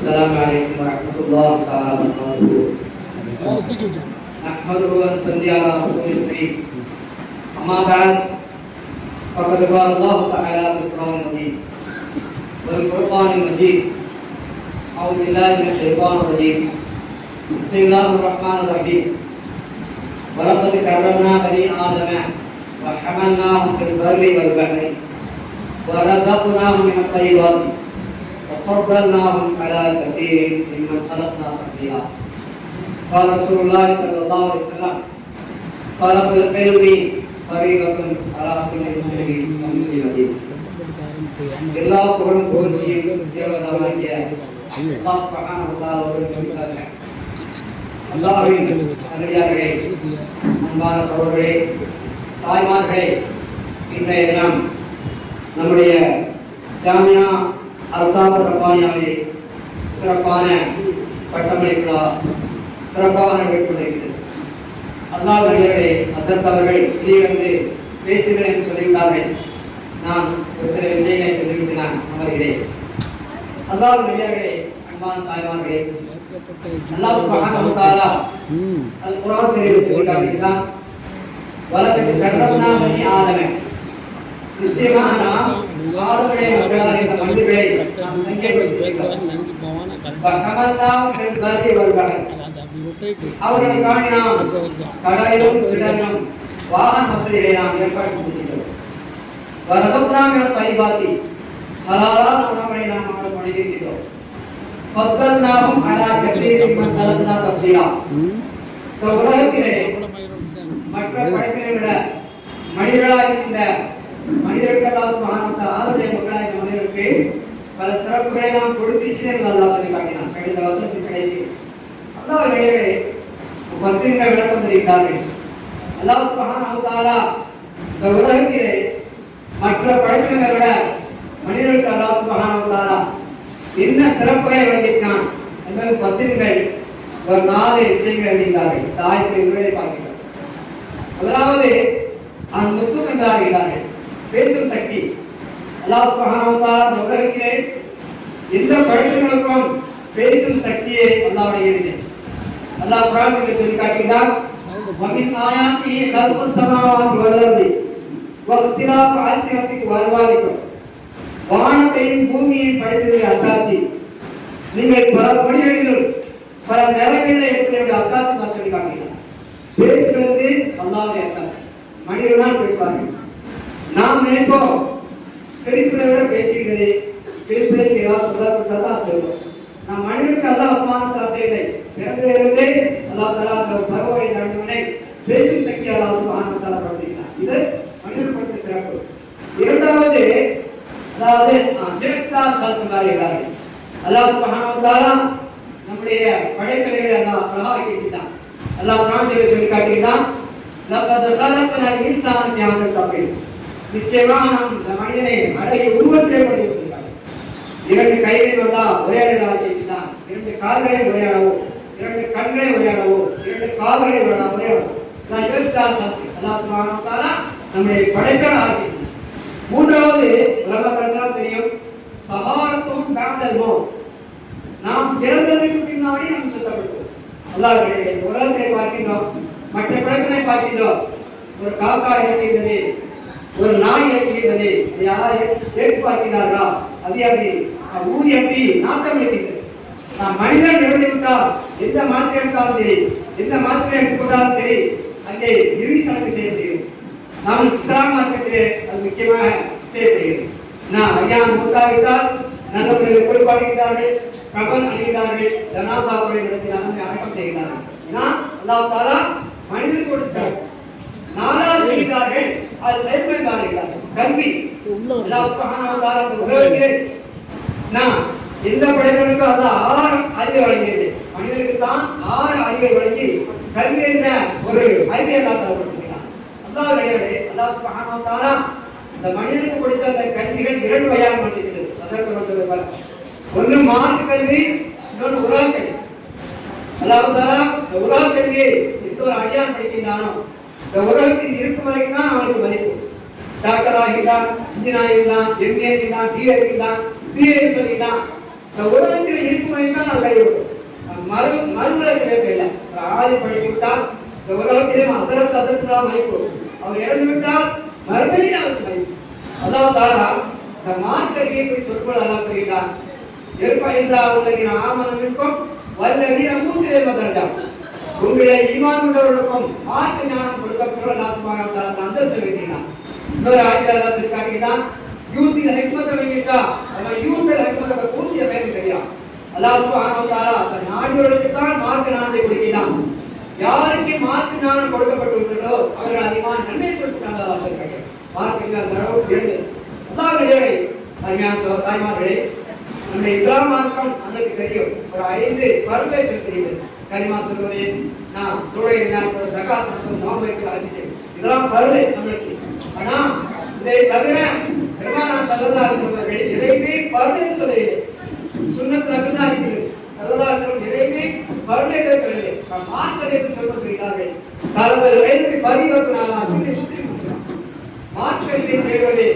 السلام عليكم ورحمة الله تعالى وبركاته نحمده ونصلي على رسوله الكريم أما بعد فقد قال الله تعالى في القرآن المجيد والقرآن المجيد أعوذ بالله من الشيطان الرجيم بسم الله الرحمن الرحيم ولقد كرمنا بني آدم وحملناهم في البر والبحر ورزقناهم من الطيبات وفضلناهم على كثير ممن خلقنا تفضيلا قال رسول الله صلى الله عليه وسلم طلب العلم فريضة على كل مسلم ومسلمة எல்லா புகழும் புகழ்ச்சியும் தேவனாகிய அல்லாஹ் சுப்ஹானஹு வ தஆலா அவர்களுக்கு அல்லாஹ்வின் அடியார்களே அன்பான சகோதரர்களே தாய்மார்களே இன்றைய தினம் நம்முடைய ஜாமியா அல்தாப் ரப்பானியாவே சிறப்பான பட்டமளிப்பு சிறப்பாக நடைபெற்றிருக்கிறது அல்லாஹ் அடியார்களே அசத் அவர்கள் வெளியிருந்து பேசுகிறேன் என்று சொல்லிவிட்டார்கள். நான் ஒரு சில விஷயங்களை சொல்லிவிட்டு நான் அமர்கிறேன். அல்லாஹ் அடியார்களே அன்பான தாய்மார்களே அல்லாஹ் சுப்ஹானஹு தஆலா அல் குர்ஆன் ஷரீஃபில் சொல்லிட்டாங்க வலக்கத்து கர்ரம்னா பனி ஆதம. நிச்சயமாக நாம் ஆதமுடைய மக்களான இந்த மனிதர்களை நாம் சங்கைப்படுத்தியிருக்கிறோம் வஹமல்லாம் ஃபில் பர்ரி வல் பஹர் அவர்களை காணி நாம் கடலிலும் கடலிலும் வாகன வசதிகளை நாம் ஏற்பாடு செய்திருக்கிறோம். வரதப்னாம் என தைபாத்தி ஹலாலான உணவுகளை நாம் அவர்கள் வழங்கியிருக்கிறோம் ஃபத்தல்னாஹும் அலா கத்தீரின் தப்தீரா இந்த உலகத்திலே மற்ற படைப்பினை விட மனிதர்களாக இந்த மனிதர்களுக்கு அல்லாஹ் சுப்ஹானஹு வ மக்களாக இந்த பல சிறப்புகளை நாம் கொடுத்திருக்கிறேன் அல்லாஹ் சொல்லி காட்டினான் கடித வசனத்தின் கடைசி. அல்லாஹ் இடையே முஃபஸ்ஸிர்கள் விளக்கம் தெரிவித்தார்கள் அல்லாஹ் தஆலா இந்த உலகத்திலே மற்ற படைப்பினங்களை விட மனிதர்களுக்கு அல்லாஹ் சுப்ஹானஹு தஆலா என்ன சிறப்புகளை வழங்கினான் என்பது ஒரு நாலு விஷயங்கள் எழுதினார்கள் தாய்க்கு உரையை பார்க்கிறார் முதலாவது அந்த முத்து என்றார்கள். பேசும் சக்தி. அல்லாஹ் சுப்ஹானஹு வ எந்த பேசும் சக்தியை அல்லாஹ் அல்லாஹ் குரான் சொல்லி காட்டுகிறார் வமின் ஆயாத்திஹி கல்புஸ் ஸமாவாதி வல் அர்தி வக்திலாஃப் அல்சினத்திக்கும் வானத்தையும் பூமியையும் படைத்தது அத்தாட்சி. நீங்கள் பல மொழிகளிலும் பல நிலங்களில் இருக்கிற அத்தாட்சி தான் சொல்லி காட்டுகிறார். பேச்சு அல்லாவுடைய அத்தாட்சி. மனிதர்கள் தான் பேசுவார்கள். நாம் நினைப்போம். பிடிப்பினரோட பேசுகிறது பிடிப்பினை சொல்லப்பட்டதா சொல்லுவோம் நம் மனிதனுக்கு அல்ல அசமான தரப்பில்லை பிறந்திலிருந்தே அல்லா தலா அந்த பகவானை நடந்தவனை பேசும் சக்தி அல்லா சுபான தரப்படுத்தினார் இது மனிதனுக்கு சிறப்பு. இரண்டாவது அதாவது ஜெகத்தா சொல்லுகிறார்கள் அல்லா சுபானா நம்முடைய படைப்பினர்களை அல்லா பிரபாவிக்கிட்டான் அல்லா பிராணத்தை சொல்லி காட்டுகிறான் நம்ம அந்த சாதனை இன்சான ஞாபகம் தப்பிடுவோம் நிச்சயமா நாம் இந்த மனிதனை அழகிய உருவத்திலே படைத்து சொல்கிறார். இரண்டு கைகளை வந்தா ஒரே அளவாக இரண்டு கால்களை உரையாடவோ இரண்டு கண்களை உரையாடவோ இரண்டு கால்களை ஒரே அளவோ நான் இருபத்தாறு சக்தி அல்லாஹ் சுப்ஹானஹு தஆலா நம்முடைய மூன்றாவது உலகங்களுக்கெல்லாம் தெரியும். தகாரத்தும் பேந்தல் நாம் பிறந்ததற்கு பின்னாடி நாம் சுத்தப்படுத்துவோம். அல்லாஹ் உலகத்தை பார்க்கின்றோம். மற்ற பிறப்பினை பார்க்கின்றோம். ஒரு காக்கா இறக்கின்றது ஒரு நாய் இறக்கின்றது இது யாரா ஏற்று அது அப்படி ஊதி அப்படி நாட்டம் இருக்கின்றது நான் மனிதன் இறந்து விட்டால் எந்த மாத்திரை எடுத்தாலும் சரி எந்த மாத்திரை எடுத்துக்கொண்டாலும் சரி அங்கே இறுதி சடங்கு செய்யப்படுகிறது. நாம் இஸ்லாம் மார்க்கத்திலே அது முக்கியமாக செய்யப்படுகிறது. நான் ஐயான் மூத்தாவிட்டால் நல்ல முறையில் குறிப்பாடுகிறார்கள் கபன் அணுகிறார்கள் ஜனாசாவுடைய இடத்தில் அனந்தி அடக்கம் செய்கிறார்கள். ஏன்னா அல்லாஹ் தாலா மனிதனுக்கு நாலாவது செய்கிறார்கள் அது நேர்மை காணுகிறார்கள். கல்வி. உலகத்திலே நான் எந்த படைகளுக்கும் அது ஆறு அறிவை வழங்கியது. மனிதனுக்கு தான் ஆறு அறிவை வழங்கி கல்வி என்ற ஒரு அறிவை எல்லாம் தரப்பட்டிருக்கிறார் அல்லாஹ் இடையே அல்லாஹ் தஆலா இந்த மனிதனுக்கு கொடுத்த அந்த கல்விகள் இரண்டு வகையாக சொல்லுவார் ஒன்று மார்க்க கல்வி இன்னொன்று உலக கல்வி. அல்லாஹ் உலக கல்வியை எந்த ஒரு அடியான் படிக்கின்றானோ இந்த உலகத்தில் இருக்கும் வரைக்கும் தான் அவனுக்கு மதிப்பு. டாக்டர் ஆகிட்டான் இன்ஜினியர் ஆகிட்டான் எம்ஏ ஆகிட்டான் பிஏ ஆகிட்டான் பிஏ சொல்லிட்டான். இந்த உலகத்தில் இருக்கும் வரைக்கும் தான் நான் கைவிடும் மறு மறுமுறைக்கு தேவையில்லை ஒரு ஆதி படித்து விட்டால் இந்த உலகத்திலே அசரத்து அசரத்து தான் மதிப்பு. அவர் இறந்து விட்டால் மறுபடியும் அவருக்கு மதிப்பு. அதான் தாரா இந்த மார்க்கடியை போய் சொற்கள் எல்லாம் புரிகிறார் ஏற்படைந்தா உலகின் இருக்கும் வல்லதி அம்மூத்திலே மதரஜா உங்களுடைய ஈமான் உள்ளவர்களுக்கும் மார்க்க ஞானம் கொடுக்கப்பட்ட லாசமாக அந்தஸ்து வைக்கிறார் இன்னொரு ஆட்சியாளர் காட்டுகிறான் யூத்தில் ஹெக்மத் வைமிஷா நம்ம யூத்தில் ஹெக்மத் பூர்த்திய பேர் தெரியும் அல்லாஹ் சுப்ஹானஹு தன் நாடியவர்களுக்கு தான் மார்க்க ஞானத்தை கொடுக்கிறான். யாருக்கு மார்க்க ஞானம் கொடுக்கப்பட்டுள்ளதோ அவர்கள் அதிகமான நன்மை கொடுக்கிறாங்க மார்க்க தரவு இரண்டு அல்லாஹ் அருமையான தாய்மார்களே நம்முடைய இஸ்லாம் மார்க்கம் தெரியும். ஒரு ஐந்து பருவை தெரியுது கரிமா சொல்வது நான் தொழில் என்ன சகாத் கொடுப்பது நோம்பு வைக்கிறது அதிசயம் இதெல்லாம் வருது நம்மளுக்கு ஆனா இதை தவிர பெருமானா சல்லல்லா சொல்வார்கள் எதையுமே பருவை சொல்லவில்லை. சுண்ணத்து நபிதான் இருக்கிறது சல்லல்லா அலிஸ்லாம் எதையுமே பருவை சொல்லவில்லை. மார்க்கத்தை சொல்ல சொல்கிறார்கள் தலைவர் வயதுக்கு பரிகத்தினால அப்படி முஸ்லிம் முஸ்லிம். மார்க்கத்தை தேடுவது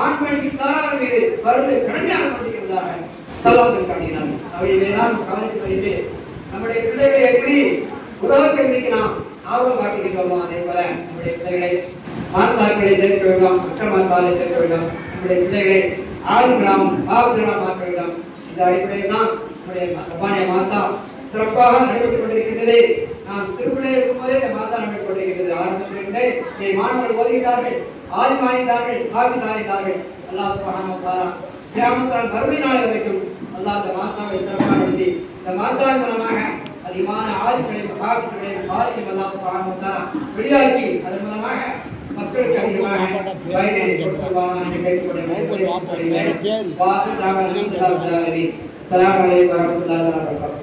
ஆண்மணி சாரார் மீது பருவை கடுமையாக கொண்டிருந்தார்கள் சல்லாமல் காட்டினார்கள். அவை இதையெல்லாம் கவனித்து வைத்து நம்முடைய பிள்ளைகளை எப்படி உலக கல்விக்கலாம் ஆர்வம் காட்டுகின்றோமோ அதே போல நம்முடைய பிள்ளைகளை மாசாக்களை சேர்க்க வேண்டும் அக்கமாசாலை சேர்க்க வேண்டும் நம்முடைய பிள்ளைகளை ஆளுங்களாம் பாவங்களாம் மாற்ற வேண்டும். இந்த அடிப்படையில் தான் நம்முடைய ரப்பானிய மாசா சிறப்பாக நடைபெற்றுக் கொண்டிருக்கின்றது. நாம் சிறுபிள்ளை இருக்கும்போதே இந்த மாசா நடைபெற்றுக் கொண்டிருக்கிறது ஆரம்பிச்சிருந்தே என் மாணவர்கள் ஓதுகிறார்கள் ஆதி ஆய்ந்தார்கள் காபி சாய்ந்தார்கள் அல்லாஹ் சுபஹானஹு வ தஆலா கியாமத்தால் நாள் வரைக்கும் அல்லாஹ் இந்த மாசாவை சிறப்பாக இந்த மாசாவின் மூலமாக அதிகமான ஆதிகளை மகாபிசுகளை பாதிக்கும் அல்லாஹ் சுப்ஹானஹு வெளியாக்கி அதன் மூலமாக மக்களுக்கு அதிகமாக பயனை கொடுத்துள்ளான் என்று கேட்டுக்கொள்கிறேன் வாக்கு தாங்கள் அஸ்ஸலாமு அலைக்கும் வரஹ்மத்துல்லாஹி வபரகாத்துஹு.